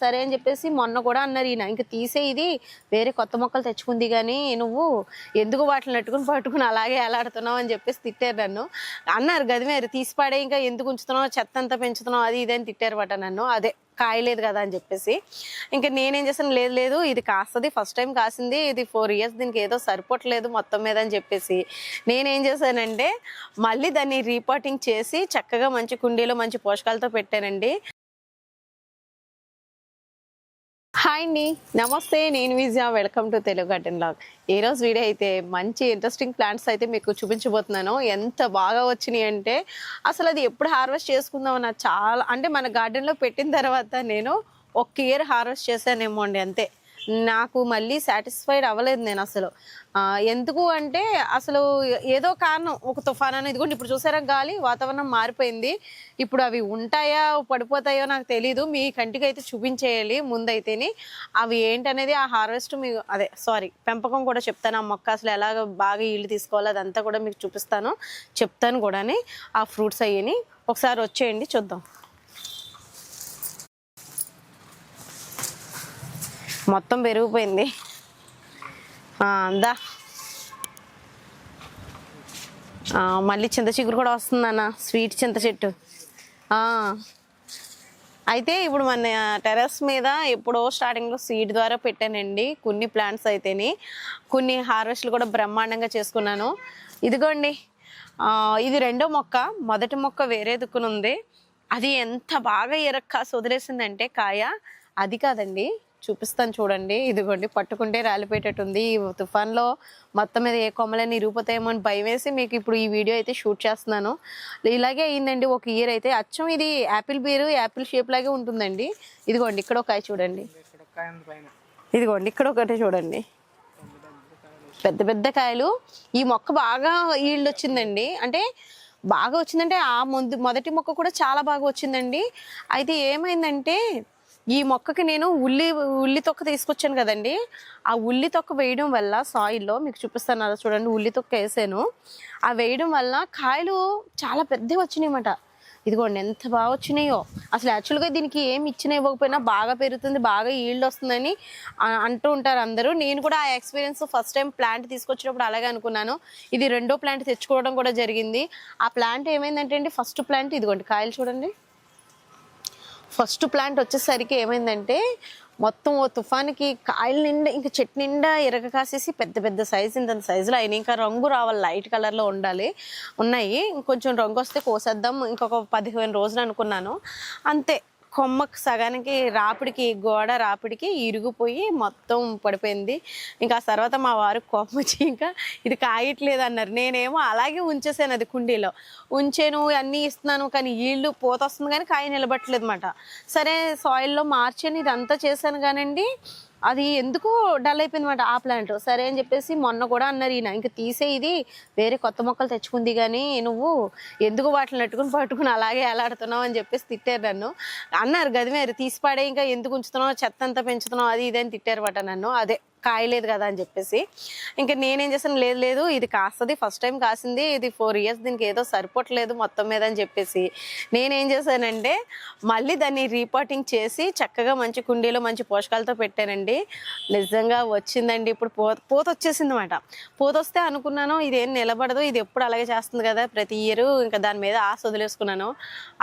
సరే అని చెప్పేసి మొన్న కూడా అన్నారు ఈయన. ఇంకా తీసే ఇది. వేరే కొత్త మొక్కలు తెచ్చుకుంది కానీ నువ్వు ఎందుకు వాటిని నట్టుకుని పట్టుకుని అలాగే ఎలాడుతున్నావు అని చెప్పేసి తిట్టారు నన్ను. అన్నారు గదిమేరు తీసి పాడే ఇంకా ఎందుకు ఉంచుతున్నావు? చెత్త అంతా పెంచుతున్నావు? అది ఇదని తిట్టారు బట నన్ను. అదే కాయలేదు కదా అని చెప్పేసి. ఇంకా నేనేం చేశాను? లేదు లేదు ఇది కాస్తుంది. ఫస్ట్ టైం కాసింది. ఇది ఫోర్ ఇయర్స్ దీనికి ఏదో సరిపోవట్లేదు మొత్తం మీద అని చెప్పేసి. నేనేం చేశానంటే మళ్ళీ దాన్ని రీపాటింగ్ చేసి చక్కగా మంచి కుండీలో మంచి పోషకాలతో పెట్టానండి. హాయ్ అండి. నమస్తే నేను Vijaya. Welcome to Telugu garden log ఈ రోజు వీడియో అయితే మంచి ఇంట్రెస్టింగ్ ప్లాంట్స్ అయితే మీకు చూపించబోతున్నాను. ఎంత బాగా వచ్చినాయి అంటే అసలు అది ఎప్పుడు హార్వెస్ట్ చేసుకుందాం నాకు చాలా అంటే మన గార్డెన్లో పెట్టిన తర్వాత నేను ఒక ఇయర్ హార్వెస్ట్ చేశానేమో అండి అంతే. నాకు మళ్ళీ సాటిస్ఫైడ్ అవ్వలేదు నేను అసలు. ఎందుకు అంటే అసలు ఏదో కారణం ఒక తుఫాన్ అనేది కూడా ఇప్పుడు చూసారా గాలి వాతావరణం మారిపోయింది. ఇప్పుడు అవి ఉంటాయా పడిపోతాయో నాకు తెలీదు. మీ కంటికి అయితే చూపించేయాలి ముందైతేని. అవి ఏంటనేది ఆ హార్వెస్ట్ మీకు అదే సారీ పెంపకం కూడా చెప్తాను. ఆ మొక్క అసలు ఎలాగ బాగా ఇల్లు తీసుకోవాలి అదంతా కూడా మీకు చూపిస్తాను. చెప్తాను కూడాని ఆ ఫ్రూట్స్ అయ్యని. ఒకసారి వచ్చేయండి చూద్దాం. మొత్తం పెరిగిపోయింది. అందా మళ్ళీ చింత చిగురు కూడా వస్తుందన్న స్వీట్ చింత చెట్టు. అయితే ఇప్పుడు మన టెర్రస్ మీద ఎప్పుడో స్టార్టింగ్లో సీడ్ ద్వారా పెట్టానండి. కొన్ని ప్లాంట్స్ అయితేని. కొన్ని హార్వెస్ట్లు కూడా బ్రహ్మాండంగా చేసుకున్నాను. ఇదిగోండి. ఇది రెండో మొక్క. మొదటి మొక్క వేరే దుక్కునుంది. అది ఎంత బాగా ఎరక్కాసి వదిలేసిందంటే కాయ. అది కాదండి. చూపిస్తాను చూడండి. ఇదిగోండి పట్టుకుంటే రాలిపోయేటట్టుంది. ఈ తుఫాన్లో మొత్తం మీద ఏ కొమ్మలని ఇరిగిపోతాయేమో అని భయం వేసి మీకు ఇప్పుడు ఈ వీడియో అయితే షూట్ చేస్తున్నాను. ఇలాగే అయిందండి ఒక ఇయర్ అయితే. అచ్చం ఇది యాపిల్ బీరు యాపిల్ షేప్ లాగే ఉంటుందండి. ఇదిగోండి ఇక్కడ ఒక కాయ చూడండి. ఇదిగోండి ఇక్కడ ఒకటి చూడండి. పెద్ద పెద్ద కాయలు. ఈ మొక్క బాగా ఈల్డ్ వచ్చిందండి. అంటే బాగా వచ్చిందంటే ఆ ముందు మొదటి మొక్క కూడా చాలా బాగా వచ్చిందండి. అయితే ఏమైందంటే ఈ మొక్కకి నేను ఉల్లి ఉల్లి తొక్క తీసుకొచ్చాను కదండి. ఆ ఉల్లి తొక్క వేయడం వల్ల సాయిల్లో మీకు చూపిస్తాను అలా చూడండి ఉల్లి తొక్క వేసాను. ఆ వేయడం వల్ల కాయలు చాలా పెద్దవి వచ్చినాయన్నమాట. ఇదిగోండి ఎంత బాగా వచ్చినాయో. అసలు యాక్చువల్గా దీనికి ఏమి ఇచ్చినా ఇవ్వకపోయినా బాగా పెరుగుతుంది బాగా ఈల్డ్ వస్తుందని అంటూ ఉంటారు అందరూ. నేను కూడా ఆ ఎక్స్పీరియన్స్ ఫస్ట్ టైం ప్లాంట్ తీసుకొచ్చినప్పుడు అలాగే అనుకున్నాను. ఇది రెండో ప్లాంట్ తెచ్చుకోవడం కూడా జరిగింది. ఆ ప్లాంట్ ఏమైందంటే అండి ఫస్ట్ ప్లాంట్ ఇదిగోండి కాయలు చూడండి. ఫస్ట్ ప్లాంట్ వచ్చేసరికి ఏమైందంటే మొత్తం ఓ తుఫానికి కాయల నిండా ఇంకా చెట్టు నిండా ఎరగ కాసేసి పెద్ద పెద్ద సైజు ఇంత సైజులో అయినా ఇంకా రంగు రావాలి లైట్ కలర్లో ఉండాలి. ఉన్నాయి. ఇంకొంచెం రంగు వస్తే కోసేద్దాం. ఇంకొక పదిహేను రోజులు అనుకున్నాను. అంతే. కొమ్మకు సగానికి రాపిడికి గోడ రాపిడికి ఇరిగిపోయి మొత్తం పడిపోయింది. ఇంకా ఆ తర్వాత మా వారు కోపం వచ్చి ఇంకా ఇది కాయట్లేదు అన్నారు. నేనేమో అలాగే ఉంచేసాను అది కుండీలో. ఉంచాను అన్నీ ఇస్తున్నాను కానీ ఈళ్ళు పోత వస్తుంది కానీ కాయ నిలబట్టలేదు అనమాట సరే సాయిల్లో మార్చాను ఇదంతా చేశాను కానండి. అది ఎందుకు డల్ అయిపోయింది అనమాట ఆ ప్లాంట్ సరే అని చెప్పేసి మొన్న కూడా అన్నారు ఈయన. ఇంకా తీసే ఇది వేరే కొత్త మొక్కలు తెచ్చుకుంది కానీ నువ్వు ఎందుకు వాటిని నట్టుకుని పట్టుకుని అలాగే ఎలాడుతున్నావు అని చెప్పేసి తిట్టారు నన్ను. అన్నారు గదిమేరు తీసి పాడే ఇంకా ఎందుకు ఉంచుతున్నావు? చెత్త అంతా పెంచుతున్నావు? అది ఇది అని తిట్టారు బట నన్ను. అదే. కాయలేదు కదా అని చెప్పేసి. ఇంకా నేనేం చేశాను లేదు లేదు ఇది కాస్తుంది ఫస్ట్ టైం కాసింది ఇది ఫోర్ ఇయర్స్ దీనికి ఏదో సరిపోవట్లేదు మొత్తం మీద అని చెప్పేసి. నేనేం చేశానంటే మళ్ళీ దాన్ని రీపాటింగ్ చేసి చక్కగా మంచి కుండీలో మంచి పోషకాలతో పెట్టానండి. నిజంగా వచ్చిందండి ఇప్పుడు పూత పూత వచ్చేసింది అనమాట పూత వస్తే అనుకున్నాను ఇదేం నిలబడదు ఇది ఎప్పుడు అలాగే చేస్తుంది కదా ప్రతి ఇయర్ ఇంకా దాని మీద ఆశ వదిలేసుకున్నాను.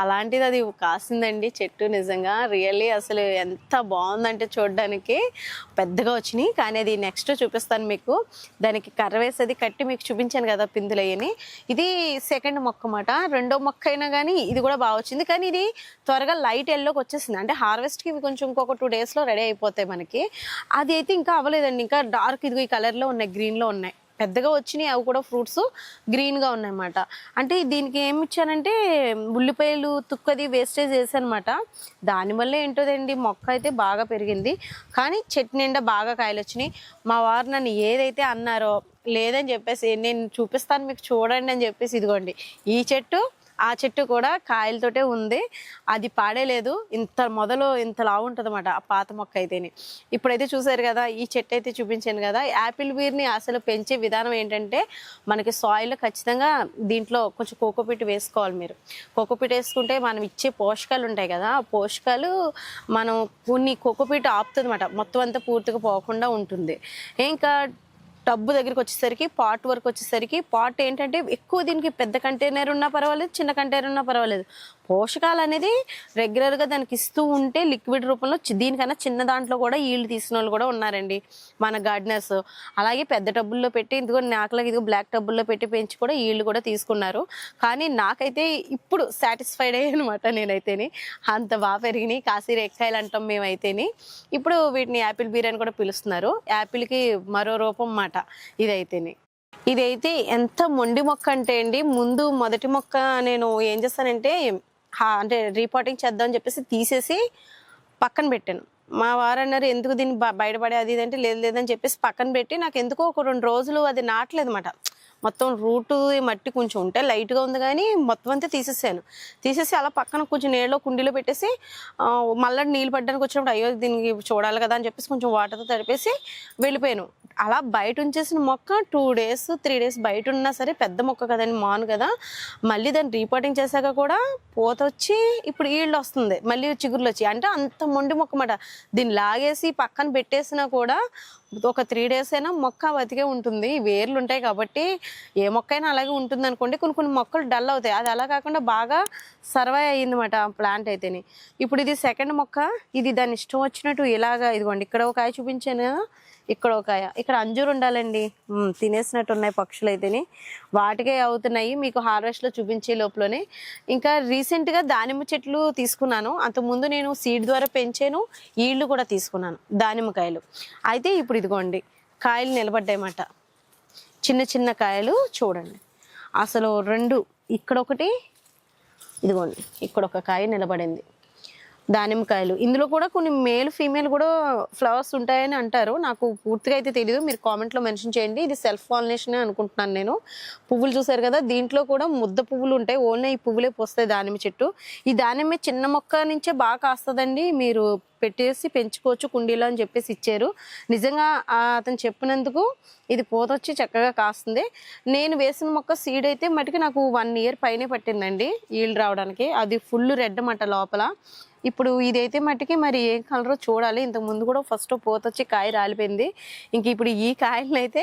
అలాంటిది అది కాసిందండి చెట్టు నిజంగా. రియల్లీ అసలు ఎంత బాగుందంటే చూడడానికి. పెద్దగా వచ్చినాయి అనేది నెక్స్ట్ చూపిస్తాను మీకు. దానికి కర్ర వేసేది కట్టి మీకు చూపించాను కదా పిందులయ్యని. ఇది సెకండ్ మొక్క అన్నమాట. రెండో మొక్క అయినా కానీ ఇది కూడా బాగా వచ్చింది. కానీ ఇది త్వరగా లైట్ ఎల్లోకి వచ్చేసింది. అంటే హార్వెస్ట్కి ఇవి కొంచెం ఇంకొక టూ డేస్లో రెడీ అయిపోతాయి మనకి. అది అయితే ఇంకా అవ్వలేదండి. ఇంకా డార్క్ ఇదిగో ఈ కలర్లో ఉన్నాయి గ్రీన్లో ఉన్నాయి. పెద్దగా వచ్చినాయి అవి కూడా ఫ్రూట్స్ గ్రీన్గా ఉన్నాయన్నమాట. అంటే దీనికి ఏమి ఇచ్చానంటే ఉల్లిపాయలు తుక్కది వేస్టేజ్ వేసానమాట దానివల్ల ఏంటోదండి మొక్క అయితే బాగా పెరిగింది. కానీ చెట్టు నిండా బాగా కాయలు వచ్చినాయి. మా వారు నన్ను ఏదైతే అన్నారో లేదని చెప్పేసి నేను చూపిస్తాను మీకు చూడండి అని చెప్పేసి ఇదిగోండి. ఈ చెట్టు ఆ చెట్టు కూడా కాయలతోటే ఉంది. అది పాడేలేదు. ఇంత మొదలు ఇంత లావు ఉంటుంది అనమాట ఆ పాత మొక్క అయితేనే. ఇప్పుడైతే చూసారు కదా ఈ చెట్టు అయితే చూపించాను కదా యాపిల్ బీర్ని అసలు పెంచే విధానం ఏంటంటే మనకి సాయిల్ ఖచ్చితంగా దీంట్లో కొంచెం కోకోపీట్ వేసుకోవాలి మీరు. కోకోపీట్ వేసుకుంటే మనం ఇచ్చే పోషకాలు ఉంటాయి కదా ఆ పోషకాలు మనం కొన్ని కోకోపీట్ ఆపుతుంది అన్నమాట మొత్తం అంతా పూర్తిగా పోకుండా ఉంటుంది. ఇంకా టబ్బు దగ్గరికి వచ్చేసరికి పాట్ వరకు వచ్చేసరికి పాట్ ఏంటంటే ఎక్కువ దీనికి పెద్ద కంటైనర్ ఉన్నా పర్వాలేదు చిన్న కంటైనర్ ఉన్నా పర్వాలేదు. పోషకాలు అనేది రెగ్యులర్గా దానికి ఇస్తూ ఉంటే లిక్విడ్ రూపంలో దీనికన్నా చిన్న దాంట్లో కూడా ఈళ్ళు తీసిన వాళ్ళు కూడా ఉన్నారండి మన గార్డెనర్స్ అలాగే పెద్ద టబ్బుల్లో పెట్టి ఇదిగో నాకులాగా ఇదిగో బ్లాక్ టబ్బుల్లో పెట్టి పెంచి కూడా ఈళ్ళు కూడా తీసుకున్నారు. కానీ నాకైతే ఇప్పుడు సాటిస్ఫైడ్ అయ్యాను అనమాట నేనైతేని. అంత బాగా పెరిగినాయి. కాశీ ఎక్కాయలు అంటాం మేమైతేని. ఇప్పుడు వీటిని యాపిల్ బిర్యానీ కూడా పిలుస్తున్నారు. యాపిల్కి మరో రూపం మాట ఇదైతేని. ఇదైతే ఎంత మొండి మొక్క అంటే అండి ముందు మొదటి మొక్క నేను ఏం చేస్తానంటే అంటే రీపోర్టింగ్ చేద్దాం అని చెప్పేసి తీసేసి పక్కన పెట్టాను. మా వారు అన్నారు ఎందుకు దీన్ని బ- బయటపడే అది అంటే లేదు లేదని చెప్పేసి పక్కన పెట్టి నాకు ఎందుకో ఒక రెండు రోజులు అది నాటలేదు అనమాట మొత్తం రూటు మట్టి కొంచెం ఉంటే లైట్గా ఉంది కానీ మొత్తం అంతా తీసేసాను. తీసేసి అలా పక్కన కొంచెం నీళ్ళలో కుండీలో పెట్టేసి మళ్ళీ నీళ్ళు పడ్డానికి వచ్చినప్పుడు అయ్యో దీనికి చూడాలి కదా అని చెప్పేసి కొంచెం వాటర్తో తడిపేసి వెళ్ళిపోయాను. అలా బయట ఉంచేసిన మొక్క టూ డేస్ త్రీ డేస్ బయట ఉన్నా సరే పెద్ద మొక్క కదండి మాను కదా. మళ్ళీ దాన్ని రీపోర్టింగ్ చేశాక కూడా పూత వచ్చి ఇప్పుడు ఈళ్ళు వస్తుంది. మళ్ళీ చిగురులు వచ్చి అంటే అంత మొండి మొక్క మాట దీన్ని లాగేసి పక్కన పెట్టేసినా కూడా ఒక త్రీ డేస్ అయినా మొక్క బతికే ఉంటుంది. వేర్లు ఉంటాయి కాబట్టి ఏ మొక్క అయినా అలాగే ఉంటుంది అనుకోండి కొన్ని కొన్ని మొక్కలు డల్ అవుతాయి. అది అలా కాకుండా బాగా సర్వై అయ్యిందన్నమాట ప్లాంట్ అయితేని. ఇప్పుడు ఇది సెకండ్ మొక్క. ఇది దాని ఇష్టం వచ్చినట్టు ఇలాగా ఇదిగోండి ఇక్కడ ఒక కాయ చూపించాను. కదా ఇక్కడ ఒక కాయ ఇక్కడ అంజూరు ఉండాలండి. తినేసినట్టు ఉన్నాయి పక్షులు అయితేనే. వాటికే అవుతున్నాయి. మీకు హార్వెస్ట్లో చూపించే లోపలనే. ఇంకా రీసెంట్గా దానిమ్మ చెట్లు తీసుకున్నాను. అంతకుముందు నేను సీడ్ ద్వారా పెంచాను. ఈళ్ళు కూడా తీసుకున్నాను. దానిమ్మకాయలు అయితే ఇప్పుడు ఇదిగోండి. కాయలు నిలబడ్డాయన్నమాట చిన్న చిన్న కాయలు చూడండి. అసలు రెండు ఇక్కడ ఒకటి ఇదిగోండి. ఇక్కడ ఒక కాయ నిలబడింది. దానిమ్మకాయలు. ఇందులో కూడా కొన్ని మేల్ ఫీమేల్ కూడా ఫ్లవర్స్ ఉంటాయని అంటారు. నాకు పూర్తిగా అయితే తెలియదు మీరు కామెంట్లో మెన్షన్ చేయండి. ఇది సెల్ఫ్ పాలినేషన్ అనుకుంటున్నాను నేను. పువ్వులు చూసారు కదా దీంట్లో కూడా ముద్ద పువ్వులు ఉంటాయి. ఓన్లీ ఈ పువ్వులే పోస్తాయి దానిమ్మ చెట్టు. ఈ దానిమ్మ చిన్న మొక్క నుంచే బాగా కాస్తుందండి. మీరు పెట్టేసి పెంచుకోవచ్చు కుండీలో అని చెప్పేసి ఇచ్చారు. నిజంగా అతను చెప్పినందుకు ఇది పూత వచ్చి చక్కగా కాస్తుంది. నేను వేసిన మొక్క సీడ్ అయితే మటుకు నాకు వన్ ఇయర్ పైనే పట్టిందండి ఈల్డ్ రావడానికి. అది ఫుల్ రెడ్ అన్నమాట లోపల. ఇప్పుడు ఇదైతే మట్టుకి మరి ఏం కలరో చూడాలి. ఇంతకు ముందు కూడా ఫస్ట్ పూత కాయ రాలిపోయింది. ఇంక ఇప్పుడు ఈ కాయలను అయితే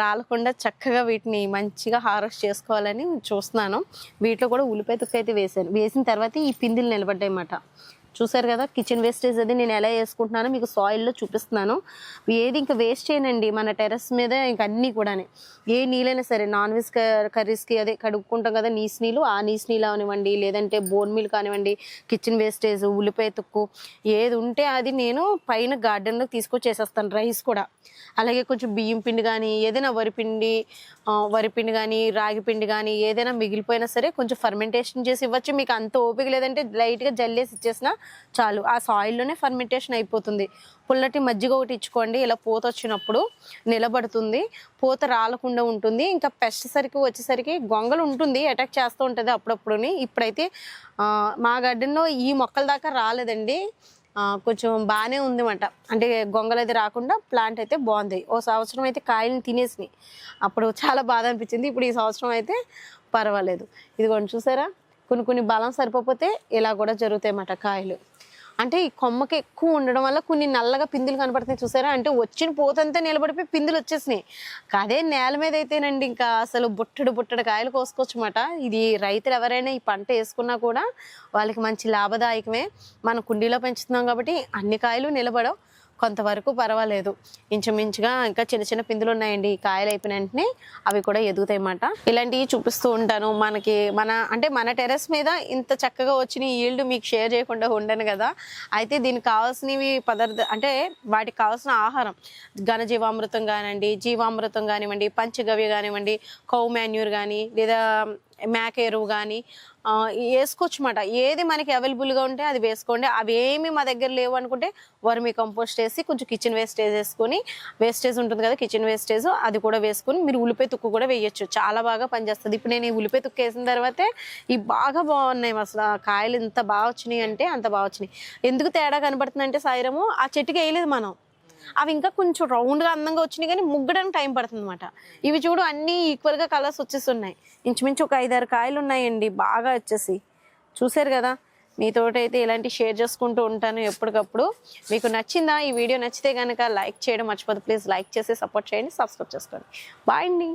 రాలకుండా చక్కగా వీటిని మంచిగా హార్వెస్ట్ చేసుకోవాలని చూస్తున్నాను. వీటిలో కూడా ఉల్లిపాయ తుక్క అయితే వేసాను వేసిన తర్వాత ఈ పిందిలు నిలబడ్డాయి అన్నమాట చూసారు కదా కిచెన్ వేస్టేజ్ అది నేను ఎలా వేసుకుంటున్నానో మీకు సాయిల్లో చూపిస్తున్నాను. ఏది ఇంకా వేస్ట్ చేయనండి మన టెర్రస్ మీద ఇంక అన్నీ కూడా ఏ నీళ్ళైనా సరే నాన్ వెజ్ కర్రీస్కి అదే కడుక్కుంటాం కదా నీస్ నీళ్ళు ఆ నీస్ నీళ్ళు అవనివ్వండి లేదంటే బోన్ మీల్ కానివ్వండి కిచెన్ వేస్టేజ్ ఉల్లిపాయ తుక్కు ఏది ఉంటే అది నేను పైన గార్డెన్లో తీసుకొచ్చేసేస్తాను రైస్ కూడా. అలాగే కొంచెం బియ్యం పిండి కానీ ఏదైనా వరిపిండి వరిపిండి కానీ రాగి పిండి కానీ ఏదైనా మిగిలిపోయినా సరే కొంచెం ఫర్మెంటేషన్ చేసి ఇవ్వచ్చు. మీకు అంత ఓపిక లేదంటే లైట్గా జల్లేసి ఇచ్చేసినా చాలు. ఆ సాయిల్లోనే ఫర్మెంటేషన్ అయిపోతుంది. పుల్లటి మజ్జిగ ఒకటి ఇచ్చుకోండి. ఇలా పూత వచ్చినప్పుడు నిలబడుతుంది. పూత రాలకుండా ఉంటుంది. ఇంకా పెస్ట్ సరికి వచ్చేసరికి గొంగలు ఉంటుంది. అటాక్ చేస్తూ ఉంటుంది అప్పుడప్పుడుని. ఇప్పుడైతే మా గార్డెన్లో ఈ మొక్కల దాకా రాలేదండి. కొంచెం బాగానే ఉందన్నమాట అంటే గొంగలు అది రాకుండా ప్లాంట్ అయితే బాగుంది. ఓ సంవత్సరం అయితే కాయలను తినేసినాయి. అప్పుడు చాలా బాధ అనిపించింది. ఇప్పుడు ఈ సంవత్సరం అయితే పర్వాలేదు. ఇదిగోండి చూసారా? కొన్ని కొన్ని బలం సరిపోతే ఇలా కూడా జరుగుతాయి అన్నమాట కాయలు. అంటే ఈ కొమ్మకి ఎక్కువ ఉండడం వల్ల కొన్ని నల్లగా పిందులు కనపడుతున్నాయి చూసారా? అంటే వచ్చిన పోతంతా నిలబడిపోయి పిందులు వచ్చేసినాయి. అదే నేల మీద అయితేనండి ఇంకా అసలు బుట్టడు బుట్టడు కాయలు కోసుకోవచ్చు అన్నమాట ఇది రైతులు ఎవరైనా ఈ పంట వేసుకున్నా కూడా వాళ్ళకి మంచి లాభదాయకమే. మన కుండీలో పెంచుతున్నాం కాబట్టి అన్ని కాయలు నిలబడవు. కొంతవరకు పర్వాలేదు. ఇంచుమించుగా ఇంకా చిన్న చిన్న పిందులు ఉన్నాయండి కాయలు అయిపోయిన వెంటనే అవి కూడా ఎదుగుతాయి అన్నమాట ఇలాంటివి చూపిస్తూ ఉంటాను. మనకి మన అంటే మన టెర్రస్ మీద ఇంత చక్కగా వచ్చిన ఈల్డ్ మీకు షేర్ చేయకుండా ఉండను కదా. అయితే దీనికి కావాల్సినవి పదార్థ అంటే వాటికి కావాల్సిన ఆహారం. ఘనజీవామృతం కానివ్వండి జీవామృతం కానివ్వండి పంచగవ్య కానివ్వండి కౌ మాన్యూర్ కానీ లేదా మేక ఎరువు కానీ వేసుకోవచ్చు అన్నమాట ఏది మనకి అవైలబుల్గా ఉంటే అది వేసుకోండి. అవి ఏమి మా దగ్గర లేవు అనుకుంటే వర్మి కంపోస్ట్ వేసి కొంచెం కిచెన్ వేస్టేజ్ వేసుకొని వేస్టేజ్ ఉంటుంది కదా కిచెన్ వేస్టేజ్ అది కూడా వేసుకొని మీరు ఉల్లిపాయ తుక్కు కూడా వేయొచ్చు. చాలా బాగా పనిచేస్తుంది. ఇప్పుడు నేను ఈ ఉల్లిపాయ తుక్కు వేసిన తర్వాతే ఇవి బాగా బాగున్నాయి అసలు ఆ కాయలు ఎంత బాగా వచ్చినాయి అంటే అంత బాగా వచ్చినాయి. ఎందుకు తేడా కనబడుతుంది అంటే సాయిరము ఆ చెట్టుకి వేయలేదు మనం. అవి ఇంకా కొంచెం రౌండ్గా అందంగా వచ్చినాయి కానీ ముగ్గడానికి టైం పడుతుంది అనమాట ఇవి చూడు అన్నీ ఈక్వల్గా కలర్స్ వచ్చేస్తున్నాయి. ఇంచుమించు ఒక ఐదారు కాయలు ఉన్నాయండి బాగా వచ్చేసి. చూసారు కదా? మీతోటైతే ఇలాంటి షేర్ చేసుకుంటూ ఉంటాను ఎప్పటికప్పుడు. మీకు నచ్చిందా ఈ వీడియో నచ్చితే కనుక లైక్ చేయడం మర్చిపోదు. ప్లీజ్ లైక్ చేసి సపోర్ట్ చేయండి సబ్స్క్రైబ్ చేసుకోండి. బాయ్ అండి.